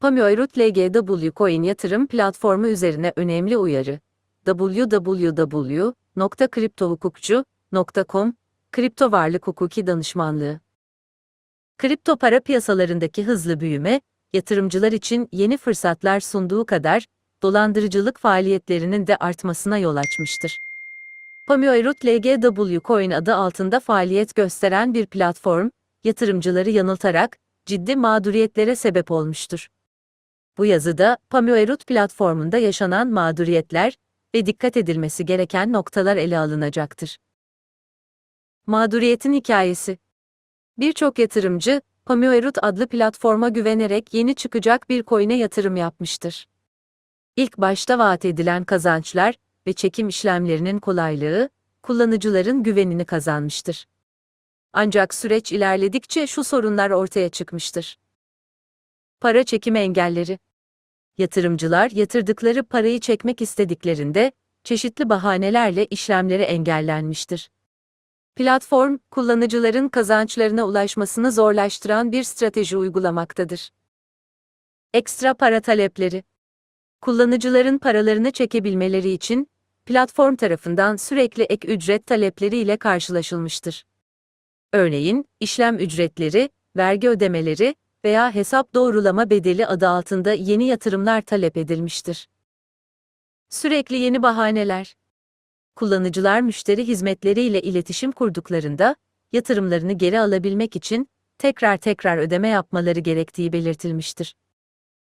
Pamuoirut LGW Coin yatırım platformu üzerine önemli uyarı. www.kriptohukukçu.com Kripto varlık hukuki danışmanlığı. Kripto para piyasalarındaki hızlı büyüme, yatırımcılar için yeni fırsatlar sunduğu kadar, dolandırıcılık faaliyetlerinin de artmasına yol açmıştır. Pamuoirut LGW Coin adı altında faaliyet gösteren bir platform, yatırımcıları yanıltarak, ciddi mağduriyetlere sebep olmuştur. Bu yazıda, Pamuoirut platformunda yaşanan mağduriyetler ve dikkat edilmesi gereken noktalar ele alınacaktır. Mağduriyetin hikayesi Birçok yatırımcı, Pamuoirut adlı platforma güvenerek yeni çıkacak bir coin'e yatırım yapmıştır. İlk başta vaat edilen kazançlar ve çekim işlemlerinin kolaylığı, kullanıcıların güvenini kazanmıştır. Ancak süreç ilerledikçe şu sorunlar ortaya çıkmıştır. Para çekimi engelleri. Yatırımcılar yatırdıkları parayı çekmek istediklerinde çeşitli bahanelerle işlemleri engellenmiştir. Platform, kullanıcıların kazançlarına ulaşmasını zorlaştıran bir strateji uygulamaktadır. Ekstra para talepleri. Kullanıcıların paralarını çekebilmeleri için platform tarafından sürekli ek ücret talepleri ile karşılaşılmıştır. Örneğin, işlem ücretleri, vergi ödemeleri veya hesap doğrulama bedeli adı altında yeni yatırımlar talep edilmiştir. Sürekli yeni bahaneler. Kullanıcılar müşteri hizmetleriyle iletişim kurduklarında, yatırımlarını geri alabilmek için tekrar tekrar ödeme yapmaları gerektiği belirtilmiştir.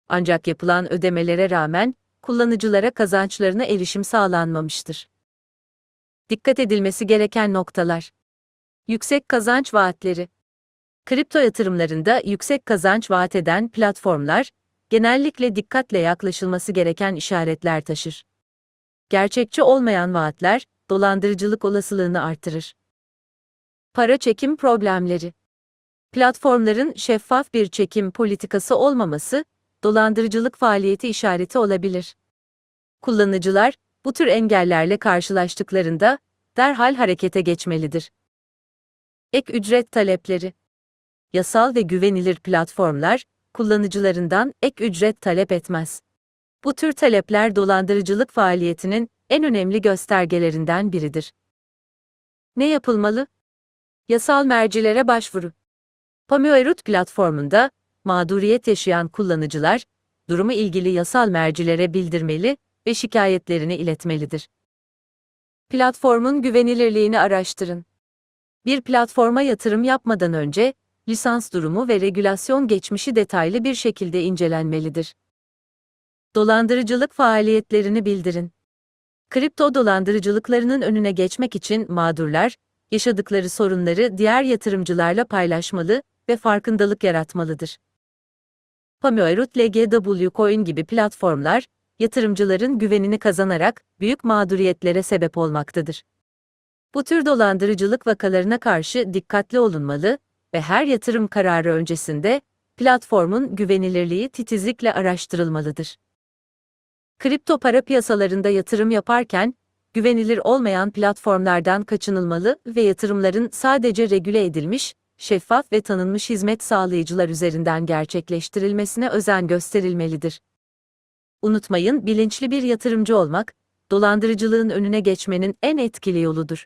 Ancak yapılan ödemelere rağmen kullanıcılara kazançlarına erişim sağlanmamıştır. Dikkat edilmesi gereken noktalar. Yüksek kazanç vaatleri. Kripto yatırımlarında yüksek kazanç vaat eden platformlar genellikle dikkatle yaklaşılması gereken işaretler taşır. Gerçekçi olmayan vaatler dolandırıcılık olasılığını artırır. Para çekim problemleri. Platformların şeffaf bir çekim politikası olmaması dolandırıcılık faaliyeti işareti olabilir. Kullanıcılar bu tür engellerle karşılaştıklarında derhal harekete geçmelidir. Ek ücret talepleri. Yasal ve güvenilir platformlar kullanıcılarından ek ücret talep etmez. Bu tür talepler dolandırıcılık faaliyetinin en önemli göstergelerinden biridir. Ne yapılmalı? Yasal mercilere başvuru. Pamuoirut platformunda mağduriyet yaşayan kullanıcılar, durumu ilgili yasal mercilere bildirmeli ve şikayetlerini iletmelidir. Platformun güvenilirliğini araştırın. Bir platforma yatırım yapmadan önce, lisans durumu ve regülasyon geçmişi detaylı bir şekilde incelenmelidir. Dolandırıcılık faaliyetlerini bildirin. Kripto dolandırıcılıklarının önüne geçmek için mağdurlar, yaşadıkları sorunları diğer yatırımcılarla paylaşmalı ve farkındalık yaratmalıdır. Pamuoirut LGW Coin gibi platformlar, yatırımcıların güvenini kazanarak büyük mağduriyetlere sebep olmaktadır. Bu tür dolandırıcılık vakalarına karşı dikkatli olunmalı ve her yatırım kararı öncesinde platformun güvenilirliği titizlikle araştırılmalıdır. Kripto para piyasalarında yatırım yaparken güvenilir olmayan platformlardan kaçınılmalı ve yatırımların sadece regüle edilmiş, şeffaf ve tanınmış hizmet sağlayıcılar üzerinden gerçekleştirilmesine özen gösterilmelidir. Unutmayın, bilinçli bir yatırımcı olmak, dolandırıcılığın önüne geçmenin en etkili yoludur.